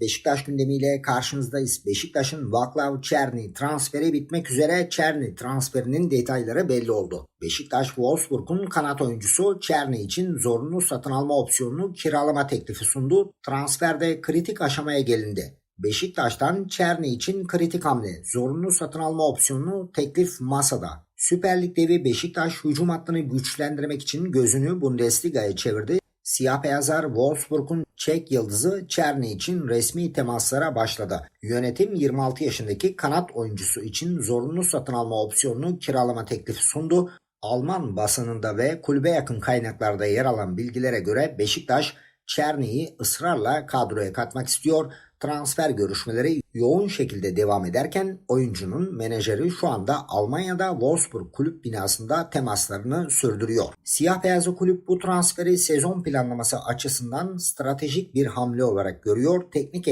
Beşiktaş gündemiyle karşınızdayız. Beşiktaş'ın Vaklav Çerni transferi bitmek üzere Çerni transferinin detayları belli oldu. Beşiktaş Wolfsburg'un kanat oyuncusu Çerni için zorunlu satın alma opsiyonunu kiralama teklifi sundu. Transferde kritik aşamaya gelindi. Beşiktaş'tan Çerni için kritik hamle. Zorunlu satın alma opsiyonunu teklif masada. Süper Lig devi Beşiktaş hücum hattını güçlendirmek için gözünü Bundesliga'ya çevirdi. Siyah beyazlar Wolfsburg'un Çek yıldızı Çerni için resmi temaslara başladı. Yönetim 26 yaşındaki kanat oyuncusu için zorunlu satın alma opsiyonunu kiralama teklifi sundu. Alman basınında ve kulübe yakın kaynaklarda yer alan bilgilere göre Beşiktaş Çerni'yi ısrarla kadroya katmak istiyor. Transfer görüşmeleri yoğun şekilde devam ederken oyuncunun menajeri şu anda Almanya'da Wolfsburg kulüp binasında temaslarını sürdürüyor. Siyah beyazlı kulüp bu transferi sezon planlaması açısından stratejik bir hamle olarak görüyor. Teknik